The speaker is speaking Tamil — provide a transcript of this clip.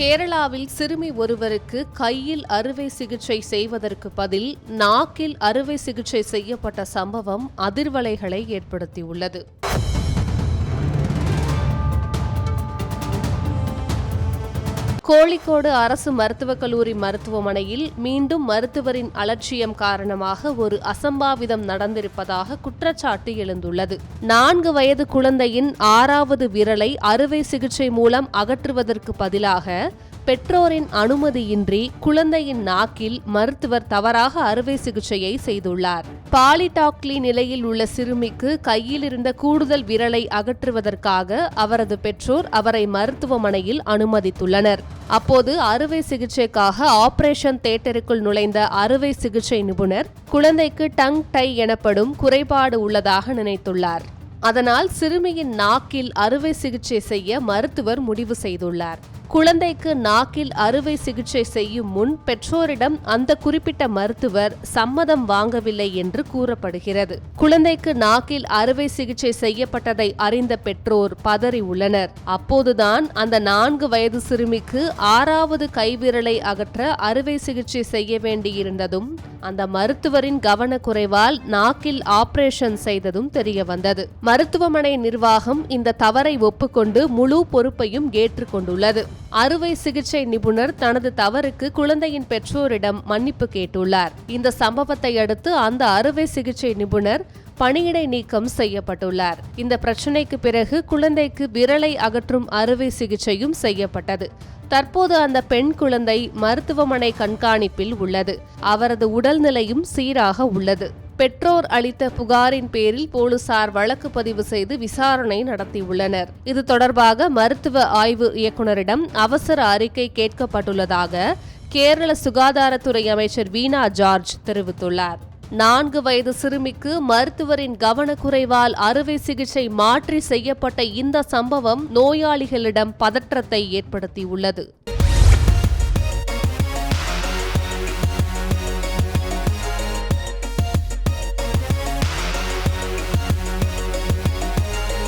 கேரளாவில் சிறுமி ஒருவருக்கு கையில் அறுவை சிகிச்சை செய்வதற்கு பதில் நாக்கில் அறுவை சிகிச்சை செய்யப்பட்ட சம்பவம் அதிர்வலைகளை ஏற்படுத்தியுள்ளது. கோழிக்கோடு அரசு மருத்துவக் கல்லூரி மருத்துவமனையில் மீண்டும் மருத்துவரின் அலட்சியம் காரணமாக ஒரு அசம்பாவிதம் நடந்திருப்பதாக குற்றச்சாட்டு எழுந்துள்ளது. நான்கு வயது குழந்தையின் ஆறாவது விரலை அறுவை சிகிச்சை மூலம் அகற்றுவதற்கு பதிலாக பெற்றோரின் அனுமதியின்றி குழந்தையின் நாக்கில் மருத்துவர் தவறாக அறுவை சிகிச்சையை செய்துள்ளார். பாலிடாக்லி நிலையில் உள்ள சிறுமிக்கு கையில் இருந்த கூடுதல் விரலை அகற்றுவதற்காக அவரது பெற்றோர் அவரை மருத்துவமனையில் அனுமதித்துள்ளனர். அப்போது அறுவை சிகிச்சைக்காக ஆபரேஷன் தேட்டருக்குள் நுழைந்த அறுவை சிகிச்சை நிபுணர் குழந்தைக்கு டங் டை எனப்படும் குறைபாடு உள்ளதாக நினைத்துள்ளார். அதனால் சிறுமியின் நாக்கில் அறுவை சிகிச்சை செய்ய மருத்துவர் முடிவு செய்துள்ளார். குழந்தைக்கு நாக்கில் அறுவை சிகிச்சை செய்யும் முன் பெற்றோரிடம் அந்த குறிப்பிட்ட மருத்துவர் சம்மதம் வாங்கவில்லை என்று கூறப்படுகிறது. குழந்தைக்கு நாக்கில் அறுவை சிகிச்சை செய்யப்பட்டதை அறிந்த பெற்றோர் பதறி உள்ளனர். அப்போதுதான் அந்த நான்கு வயது சிறுமிக்கு ஆறாவது கைவிரலை அகற்ற அறுவை சிகிச்சை செய்ய வேண்டியிருந்ததும் அந்த மருத்துவரின் கவனக்குறைவால் நாக்கில் ஆபரேஷன் செய்ததும் தெரிய வந்தது மருத்துவமனை நிர்வாகம் இந்த தவறை ஒப்புக்கொண்டு முழு பொறுப்பையும் ஏற்றுக்கொண்டுள்ளது. அறுவை சிகிச்சை நிபுணர் தனது தவறுக்கு குழந்தையின் பெற்றோரிடம் மன்னிப்பு கேட்டுள்ளார். இந்த சம்பவத்தை அடுத்து அந்த அறுவை சிகிச்சை நிபுணர் பணியிடை நீக்கம் செய்யப்பட்டுள்ளார். இந்த பிரச்சினைக்கு பிறகு குழந்தைக்கு விரலை அகற்றும் அறுவை சிகிச்சையும் செய்யப்பட்டது. தற்போது அந்த பெண் குழந்தை மருத்துவமனை கண்காணிப்பில் உள்ளது. அவரது உடல்நிலையும் சீராக உள்ளது. பெற்றோர் அளித்த புகாரின் பேரில் போலீசார் வழக்கு பதிவு செய்து விசாரணை நடத்தியுள்ளனர். இது தொடர்பாக மருத்துவ ஆய்வு இயக்குநரிடம் அவசர அறிக்கை கேட்கப்பட்டுள்ளதாக கேரள சுகாதாரத்துறை அமைச்சர் வீணா ஜார்ஜ் தெரிவித்துள்ளார். நான்கு வயது சிறுமிக்கு மருத்துவரின் கவனக்குறைவால் அறுவை சிகிச்சை மாற்றி செய்யப்பட்ட இந்த சம்பவம் நோயாளிகளிடம் பதற்றத்தை ஏற்படுத்தியுள்ளது.